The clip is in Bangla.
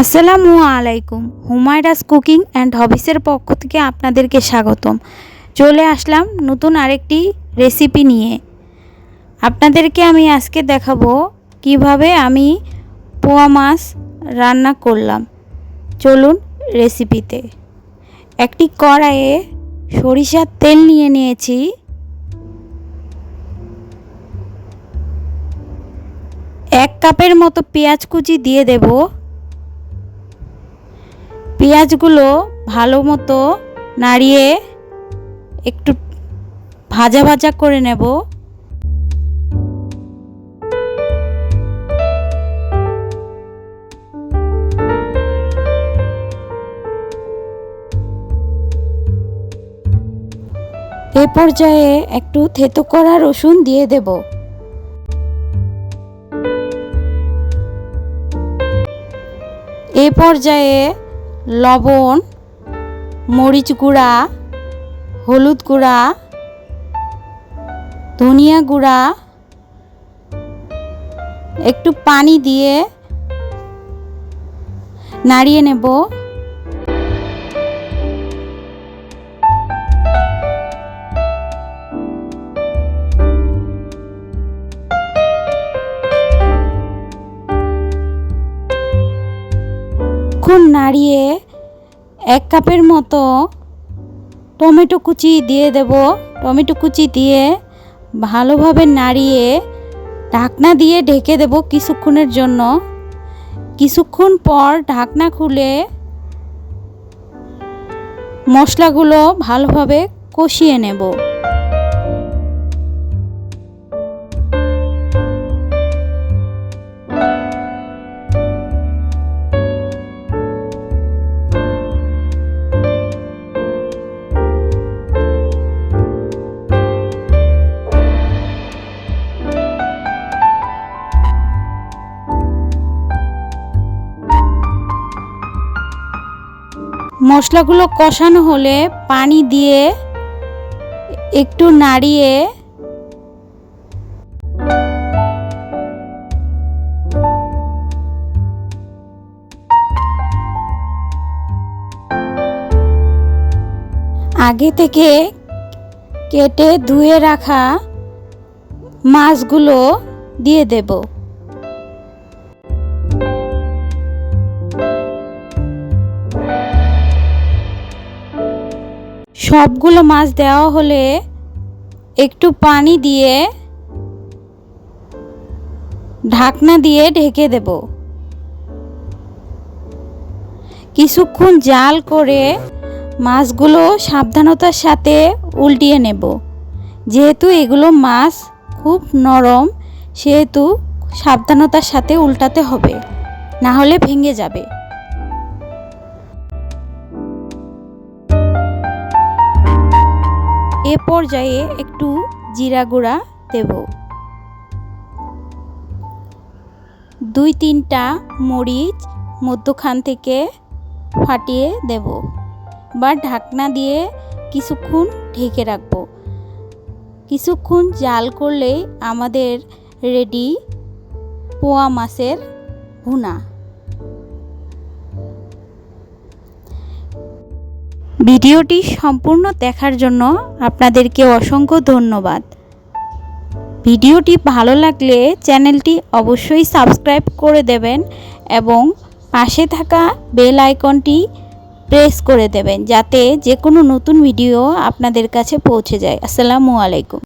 আসসালামু আলাইকুম। হুমায়রাস কুকিং অ্যান্ড হবিসের পক্ষ থেকে আপনাদেরকে স্বাগতম। চলে আসলাম নতুন আরেকটি রেসিপি নিয়ে। আপনাদেরকে আমি আজকে দেখাবো কীভাবে আমি পোয়া মাছ রান্না করলাম। চলুন রেসিপিতে। একটি কড়াইয়ে সরিষার তেল নিয়ে নিয়েছি। এক কাপের মতো পেঁয়াজ কুচি দিয়ে দেবো। পেঁয়াজগুলো ভালো মতো নাড়িয়ে একটু ভাজা ভাজা করে নেব। এ পর্যায়ে একটু থেতো করা রসুন দিয়ে দেব। এ পর্যায়ে লবণ মরিচ গুঁড়া হলুদ গুঁড়া ধনিয়া গুঁড়া একটু পানি দিয়ে নাড়িয়ে নেব। কিছুক্ষণ নাড়িয়ে এক কাপের মতো টমেটো কুচি দিয়ে দেব। টমেটো কুচি দিয়ে ভালোভাবে নাড়িয়ে ঢাকনা দিয়ে ঢেকে দেব কিছুক্ষণের জন্য। কিছুক্ষণ পর ঢাকনা খুলে মশলাগুলো ভালোভাবে কষিয়ে নেব। মশলাগুলো কষানো হলে পানি দিয়ে একটু নাড়িয়ে আগে থেকে কেটে ধুয়ে রাখা মাছগুলো দিয়ে দেব। সবগুলো মাছ দেওয়া হলে একটু পানি দিয়ে, ঢাকনা দিয়ে ঢেকে দেব। কিছুক্ষণ জাল করে মাছগুলো সাবধানতার সাথে উল্টিয়ে নেব। যেহেতু এগুলো মাছ খুব নরম, সেহেতু সাবধানতার সাথে উল্টাতে হবে, না হলে ভেঙে যাবে। এ পর্যায়ে একটু জিরা গুঁড়া দেব। দুই তিনটা মরিচ মধ্যখান থেকে ফাটিয়ে দেব বা ঢাকনা দিয়ে কিছুক্ষণ ঢেকে রাখব। কিছুক্ষণ জাল করলেই আমাদের রেডি পোয়া মাছের ভুনা। ভিডিওটি সম্পূর্ণ দেখার জন্য আপনাদেরকে অসংখ্য ধন্যবাদ। ভিডিওটি ভালো লাগলে চ্যানেলটি অবশ্যই সাবস্ক্রাইব করে দেবেন এবং পাশে থাকা বেল আইকনটি প্রেস করে দেবেন যাতে যে কোনো নতুন ভিডিও আপনাদের কাছে পৌঁছে যায়। আসসালামু আলাইকুম।